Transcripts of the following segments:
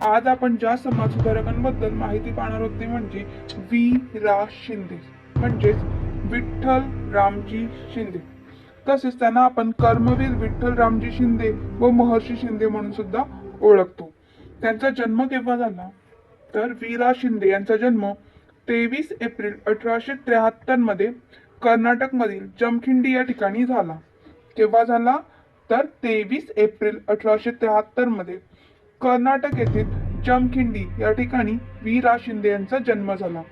आज आपण ज्या समाज सुधारकांबद्दल माहिती पाहणार आहोत ते म्हणजे वी रा शिंदे म्हणजेच विठ्ठल रामजी शिंदे. तसेच त्यांना आपण कर्मवीर विठ्ठल रामजी शिंदे व महर्षी शिंदे म्हणून सुद्धा ओळखतो. त्यांचा जन्म केव्हा झाला? तर वीरा शिंदे यांचा जन्म तेवीस एप्रिल अठराशे त्र्याहत्तरमध्ये कर्नाटकमधील जमखिंडी या ठिकाणी झाला. केव्हा झाला? तर तेवीस एप्रिल अठराशे त्र्याहत्तरमध्ये कर्नाटक येथील जमखिंडी या ठिकाणी वी रा शिंदे यांचा जन्म झाला.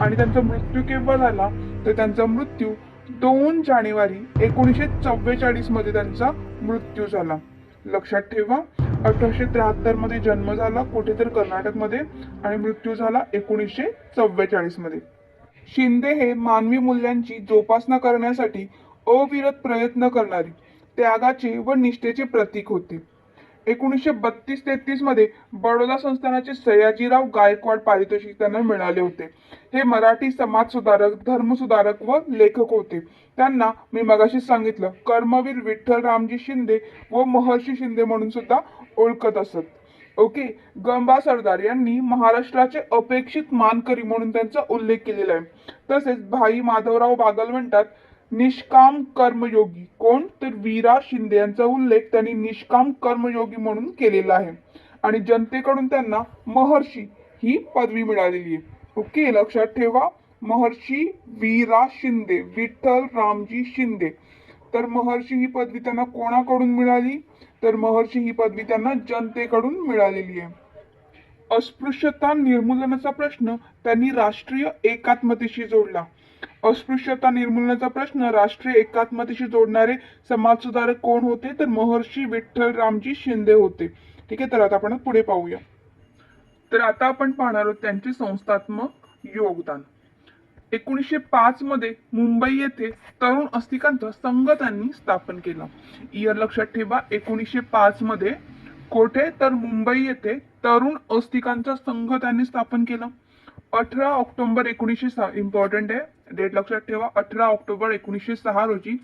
आणि त्यांचा मृत्यू केव्हा झाला? तर त्यांचा मृत्यू दोन जानेवारी एकोणीसशे चव्वेचाळीसमध्ये त्यांचा मृत्यू झाला. लक्षात ठेवा अठराशे त्र्याहत्तरमध्ये जन्म झाला कुठे तर कर्नाटकमध्ये आणि मृत्यू झाला एकोणीसशे चव्वेचाळीसमध्ये. शिंदे हे मानवी मूल्यांची जोपासना करण्यासाठी अविरत प्रयत्न करणारी त्यागाचे व निष्ठेचे प्रतीक होते. एकोणीसशे बत्तीस तेहतीसमध्ये बडोदा संस्थानाचे सयाजीराव गायकवाड पारितोषिक त्यांना मिळाले होते. हे मराठी समाज सुधारक धर्मसुधारक व लेखक होते. त्यांना मी मगाशी सांगितलं कर्मवीर विठ्ठल रामजी शिंदे व महर्षी शिंदे म्हणून सुद्धा ओळखत असत. ओके गंबा सरदार यांनी महाराष्ट्राचे अपेक्षित मानकरी म्हणून त्यांचा उल्लेख केलेला आहे. तसेच भाई माधवराव बागल म्हणतात निष्काम कर्मयोगी. कोण? तर वीरा शिंदे यांचा उल्लेख त्यांनी निष्काम कर्मयोगी म्हणून केलेला आहे. आणि जनतेकडून त्यांना महर्षी ही पदवी मिळालेली आहे. ओके लक्षात ठेवा. महर्षी वीरा शिंदे विठ्ठल रामजी शिंदे. तर महर्षी ही पदवी त्यांना कोणाकडून मिळाली? तर महर्षी ही पदवी त्यांना जनतेकडून मिळालेली आहे. अस्पृश्यता निर्मूलनाचा प्रश्न त्यांनी राष्ट्रीय एकात्मतेशी जोडला. अस्पृश्यता निर्मूलनाचा प्रश्न राष्ट्रीय एकात्मतेशी जोडणारे समाज सुधारक कोण होते? तर महर्षी विठ्ठल रामजी शिंदे होते. ठीक आहे तर आता आपण पुढे पाहूया. तर आता आपण पाहणार आहोत त्यांचे संस्थात्मक योगदान. एकोणीसशे पाच मध्ये मुंबई येथे तरुण अस्तिकांचा संघ त्यांनी स्थापन केला. इयर लक्षात ठेवा एकोणीसशे पाच मध्ये कोठे? तर मुंबई येथे तरुण अस्तिकांचा संघ त्यांनी स्थापन केला. अठरा ऑक्टोबर एकोणीसशे सहा इम्पॉर्टंट आहे. डेट लक्षात ठेवा अठरा ऑक्टोबर एकोणीसशे सहा रोजी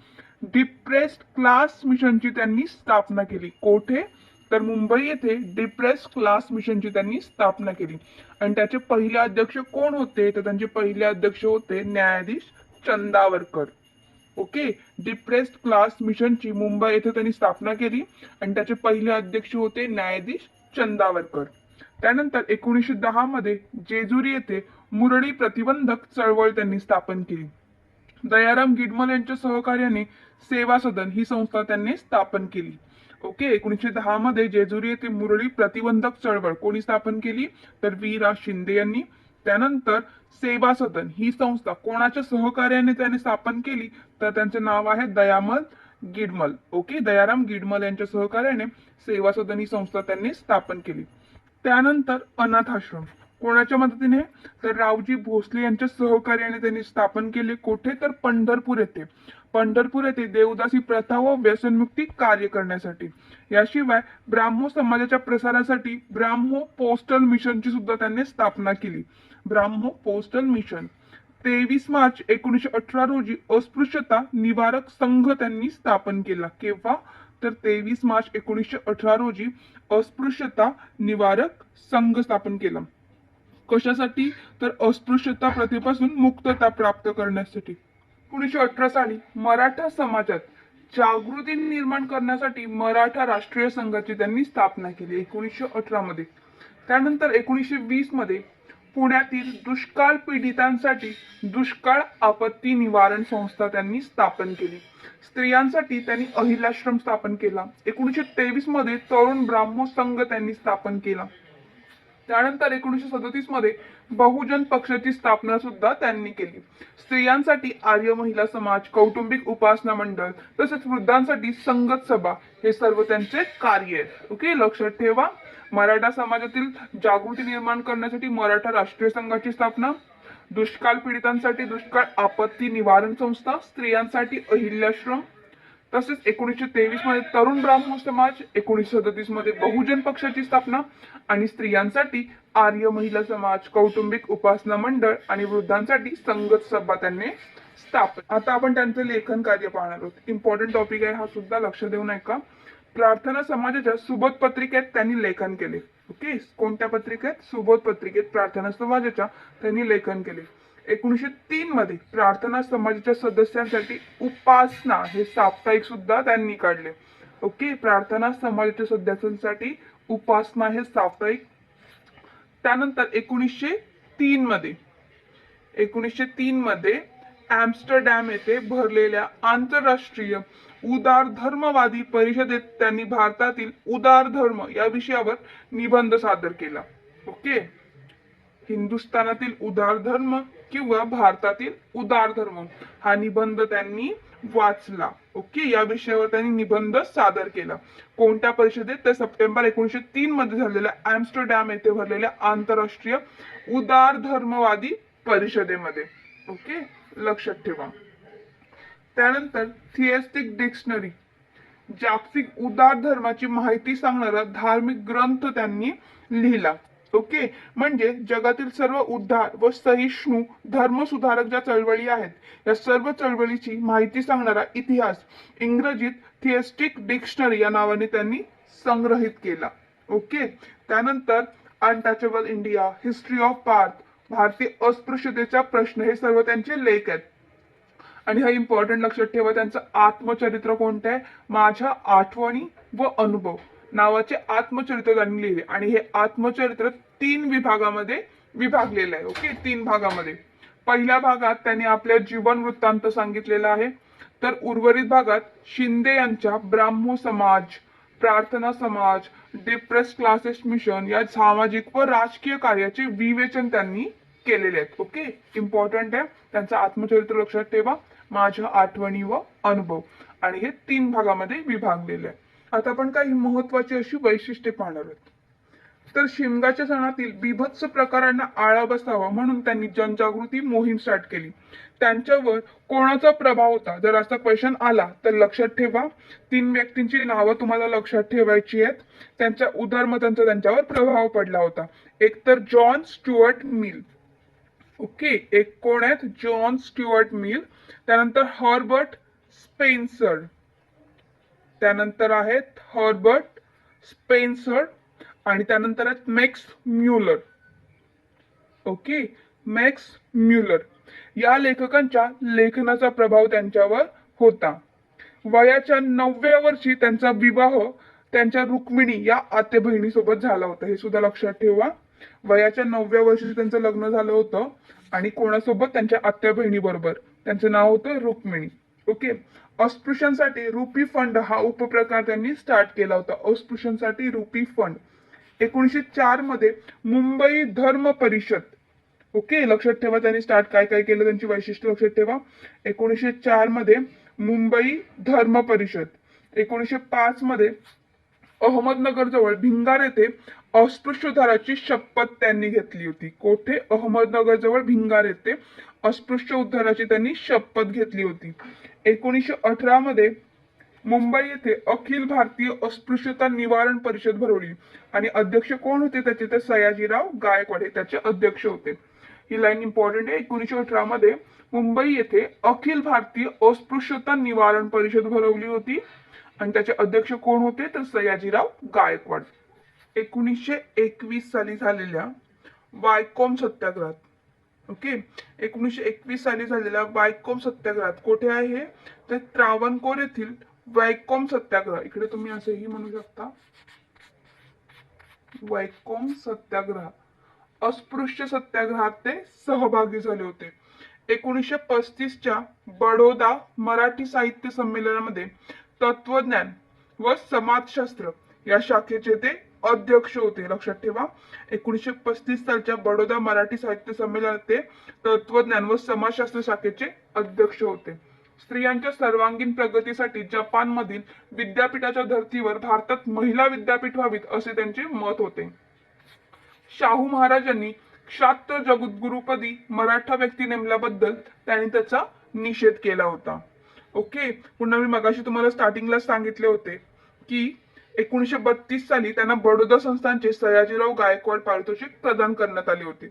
डिप्रेस्ड क्लास मिशनची त्यांनी स्थापना केली. कोठे? तर मुंबई येथे डिप्रेस क्लास मिशनची त्यांनी स्थापना केली. आणि त्याचे पहिले अध्यक्ष कोण होते? तर त्यांचे पहिले अध्यक्ष होते न्यायाधीश चंदावरकर. ओके? डिप्रेस्ड क्लास मिशनची मुंबई येथे त्यांनी स्थापना केली. आणि त्याचे पहिले अध्यक्ष होते न्यायाधीश चंदावरकर. त्यानंतर एकोणीसशे दहा मध्ये जेजुरी येथे मुरळी प्रतिबंधक चळवळ त्यांनी स्थापन केली. दयाराम गिडमल यांच्या सहकार्याने सेवा सदन ही संस्था त्यांनी स्थापन केली. ओके एकोणीसशे दहा मध्ये जेजुरी येथे मुरळी प्रतिबंधक चळवळ कोणी स्थापन केली? तर वी रा शिंदे यांनी. त्यानंतर सेवा सदन ही संस्था कोणाच्या सहकार्याने त्याने स्थापन केली? तर त्यांचे नाव आहे दयामल गिडमल. ओके दयाराम गिडमल यांच्या सहकार्याने सेवा सदन ही संस्था त्यांनी स्थापन केली. त्यानंतर अनाथ आश्रम. कोणाच्या मदतीने? तर रावजी भोसले यांच्या सहकार्याने त्यांनी स्थापन केले कोठे? तर पंढरपूर येथे. पंढरपूर येथे देवदासी प्रथा व व्यसनमुक्ती कार्य करण्यासाठी. याशिवाय ब्राह्मो समाजाच्या प्रसारासाठी ब्राह्मो पोस्टल मिशनची सुद्धा त्यांनी स्थापना केली. Brahmo postal mission. तेवीस मार्च एकोणीसशे अठरा रोजी अस्पृश्यता निवारक संघ त्यांनी स्थापन केला. केव्हा? तर तेवीस मार्च एकोणीसशे अठरा रोजी अस्पृश्यता निवारक संघ स्थापन केला. कशासाठी तर अस्पृश्यता प्रथेपासून मुक्तता प्राप्त करण्यासाठी. एकोणीसशे अठरा साली मराठा समाजात जागृती निर्माण करण्यासाठी मराठा राष्ट्रीय संघाची त्यांनी स्थापना केली एकोणीसशे अठरा मध्ये. त्यानंतर एकोणीसशे वीसमध्ये पुण्यातील दुष्काळ पीडितांसाठी दुष्काळ आपत्ती निवारण संस्था त्यांनी स्थापन केली. स्त्रियांसाठी त्यांनी अहिलाश्रम स्थापन केला. एकोणीसशे तेवीसमध्ये तरुण ब्राह्मो संघ त्यांनी स्थापन केला. त्यानंतर एकोणीसशे सदतीसमध्ये बहुजन पक्षाची स्थापना सुद्धा त्यांनी केली. स्त्रियांसाठी आर्य महिला समाज कौटुंबिक उपासना मंडळ तसेच वृद्धांसाठी संगत सभा हे सर्व त्यांचे कार्य आहेत. ओके लक्षात ठेवा. मराठा समाजातील जागृती निर्माण करण्यासाठी मराठा राष्ट्रीय संघाची स्थापना दुष्काळ पीडितांसाठी दुष्काळ आपत्ती निवारण संस्था स्त्रियांसाठी अहिल्याश्रम तसेच एकोणीसशे तेवीसमध्ये तरुण ब्राह्मण समाज एकोणीसशे सदतीसमध्ये बहुजन पक्षाची स्थापना आणि स्त्रियांसाठी आर्य महिला समाज कौटुंबिक उपासना मंडळ आणि वृद्धांसाठी संगत सभा त्यांनी स्थापन आता आपण त्यांचं लेखन कार्य पाहणार आहोत. इम्पॉर्टंट टॉपिक आहे हा सुद्धा लक्ष देऊ नये का प्रार्थना समाजाच्या सुबोध पत्रिकेत त्यांनी लेखन केले. ओके कोणत्या पत्रिकेत? सुबोध पत्रिकेत प्रार्थना समाजाच्या त्यांनी लेखन केले. एकोणीसशे तीन मध्ये प्रार्थना समाजाच्या सदस्यांसाठी उपासना हे साप्ताहिक सुद्धा त्यांनी काढले. ओके? प्रार्थना समाजाच्या सदस्यांसाठी उपासना हे साप्ताहिक. त्यानंतर एकोणीसशे तीन मध्ये एकोणीसशे तीन मध्ये ॲम्स्टरडॅम येथे भरलेल्या आंतरराष्ट्रीय उदार धर्मवादी परिषदेत त्यांनी भारतातील उदार धर्म या विषयावर निबंध सादर केला. ओके? हिंदुस्थानातील उदार धर्म किंवा भारतातील उदार धर्म. हा निबंध त्यांनी वाचला. ओके या विषयावर त्यांनी निबंध सादर केला. कोणत्या परिषदेत? तर सप्टेंबर एकोणीशे तीन मध्ये झालेल्या ॲम्स्टरडॅम येथे भरलेल्या आंतरराष्ट्रीय उदार धर्मवादी परिषदेमध्ये. ओके लक्षात ठेवा. त्यानंतर थिएस्टिक डिक्शनरी जागतिक उदार धर्माची माहिती सांगणारा धार्मिक ग्रंथ त्यांनी लिहिला. ओके. म्हणजे जगातील सर्व उद्धार व सहिष्णू धर्मसुधारक ज्या चळवळी आहेत या सर्व चळवळीची माहिती सांगणारा इतिहास इंग्रजीत थिएस्टिक डिक्शनरी या नावाने त्यांनी संग्रहित केला. ओके. त्यानंतर untouchable India history of Parth भारतीय अस्पृश्यतेचा प्रश्न हे सर्व त्यांचे लेख आहेत. आणि हा इम्पॉर्टंट लक्षात ठेवा त्यांचं आत्मचरित्र कोणतं आहे? माझ्या आठवणी व अनुभव. नावाचे आत्मचरित्र त्यांनी लिहिले. आणि हे आत्मचरित्र तीन विभागामध्ये विभागलेलं आहे. ओके? तीन भागामध्ये. पहिल्या भागात त्यांनी आपल्या जीवन वृत्तांत सांगितलेला आहे. तर उर्वरित भागात शिंदे यांच्या ब्राह्मो समाज प्रार्थना समाज डिप्रेस क्लासेस मिशन या सामाजिक व राजकीय कार्याचे विवेचन त्यांनी केलेले आहेत. ओके? इम्पॉर्टंट आहे. त्यांचं आत्मचरित्र लक्षात ठेवा. माझ्या आठवणी व अनुभव. आणि हे तीन भागामध्ये विभागलेले आहे आता आपण काही महत्वाची अशी वैशिष्ट्ये पाहणार आहोत. तर शिमगाच्या सणातील बिभत्स प्रकारांना आळा बसावा म्हणून त्यांनी जनजागृती मोहीम स्टार्ट केली. त्यांच्यावर कोणाचा प्रभाव होता? जर असा क्वेश्चन आला तर लक्षात ठेवा. तीन व्यक्तींची नावं तुम्हाला लक्षात ठेवायची आहेत. त्यांच्या उदारमतांचा त्यांच्यावर प्रभाव पडला होता. एक तर जॉन स्टुअर्ट मिल. ओके एक कोण आहेत? John Stuart Mill. त्यानंतर हॉर्बर्ट स्पेन्सर. त्यानंतर आहेत हॉर्बर्ट स्पेन्सर आणि त्यानंतर आहेत Max Muller. Okay? Max Muller. या लेखकांच्या लेखनाचा प्रभाव त्यांच्यावर होता. वयाच्या नवव्या वर्षी त्यांचा विवाह त्यांच्या रुक्मिणी या आते बहिणीसोबत झाला होता. हे सुद्धा लक्षात ठेवा. वयाच्या नवव्या वर्षी त्यांचं लग्न झालं होतं आणि कोणासोबत? त्यांच्या आत्या बहिणी बरोबर त्यांचं नाव होतं रुक्मिणी. ओके? अस्पृश्यांसाठी रुपी फंड हा उपप्रकार त्यांनी स्टार्ट केला होता. अस्पृश्यांसाठी रुपी फंड. एकोणीसशे चारमध्ये मुंबई धर्म परिषद. ओके लक्षात ठेवा त्यांनी स्टार्ट काय काय केलं त्यांची वैशिष्ट्य लक्षात ठेवा. एकोणीसशे चारमध्ये मुंबई धर्म परिषद. एकोणीसशे पाच मध्ये अहमदनगर जवळ भिंगार येथे अस्पृश्योद्धाराची शपथ त्यांनी घेतली होती. कोठे? अहमदनगरजवळ भिंगार येथे अस्पृश्य उद्धाराची त्यांनी शपथ घेतली होती. एकोणीसशे अठरा मध्ये मुंबई येथे अखिल भारतीय अस्पृश्यता निवारण परिषद भरवली. आणि अध्यक्ष कोण होते? त्याचे तर सयाजीराव गायकवाड हे त्याचे अध्यक्ष होते. ही लाईन इम्पॉर्टंट आहे. एकोणीसशे अठरा मध्ये मुंबई येथे अखिल भारतीय अस्पृश्यता निवारण परिषद भरवली होती. आणि त्याचे अध्यक्ष कोण होते? तर सयाजीराव गायकवाड. एकोणीसशे एकवीस साली झालेल्या वायकॉम सत्याग्रहात. ओके? एकोणीसशे एकवीस साली झालेल्या वायकॉम सत्याग्रहात कोठे आहे तर त्रावणकोर येथील वैकोम सत्याग्रह. इकडे तुम्ही असेही म्हणू शकता. वैकोम सत्याग्रह. अस्पृश्य सत्याग्रहात ते सहभागी झाले होते. एकोणीसशे पस्तीसच्या बडोदा मराठी साहित्य संमेलनामध्ये तत्वज्ञान व समाजशास्त्र या शाखेचे ते अध्यक्ष होते. लक्षात ठेवा एकोणीसशे पस्तीस सालच्या बडोदा मराठी साहित्य संमेलनात ते तत्वज्ञान व समाजशास्त्र शाखेचे अध्यक्ष होते. स्त्रियांच्या सर्वांगीण प्रगतीसाठी जपानमधील विद्यापीठाच्या धर्तीवर भारतात महिला विद्यापीठ व्हावीत असे त्यांचे मत होते. शाहू महाराजांनी क्षात्र जगद्गुरुपदी मराठा व्यक्ती नेमल्याबद्दल त्यांनी त्याचा निषेध केला होता. ओके पुन्हा मी मगाशी तुम्हाला स्टार्टिंगला सांगितले होते की एकोणीसशे बत्तीस साली त्यांना बडोदा संस्थानचे सयाजीराव गायकवाड पारितोषिक प्रदान करण्यात आले होते.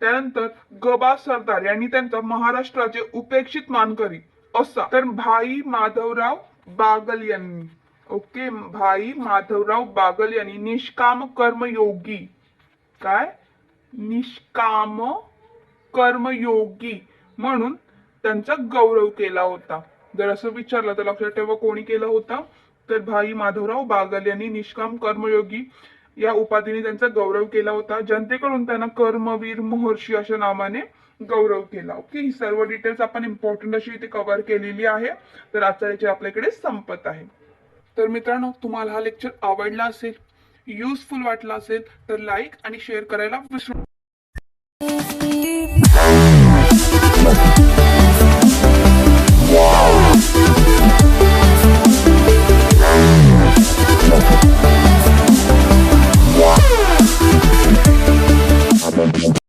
त्यानंतर गबा सरदार यांनी त्यांचा महाराष्ट्राचे उपेक्षित मानकरी असा तर भाई माधवराव बागल यांनी. ओके भाई माधवराव बागल यांनी निष्काम कर्मयोगी. काय? निष्काम कर्मयोगी म्हणून त्यांचा गौरव केला होता. जर असं विचारलं तर लक्षात ठेवा कोणी केला होता? तर भाई माधवराव बागल यांनी निष्काम कर्मयोगी या उपाधीने त्यांचा गौरव केला होता. जनतेकडून त्यांना कर्मवीर महर्षी अशा नावाने गौरव केला. ओके ही सर्व डिटेल्स आपण इम्पॉर्टंट अशी इथे कव्हर केलेली आहे. तर आजचा लेक्चर आपल्याकडे संपत आहे. तर मित्रांनो तुम्हाला हा लेक्चर आवडला असेल युजफुल वाटला असेल तर लाईक आणि शेअर करायला विसरू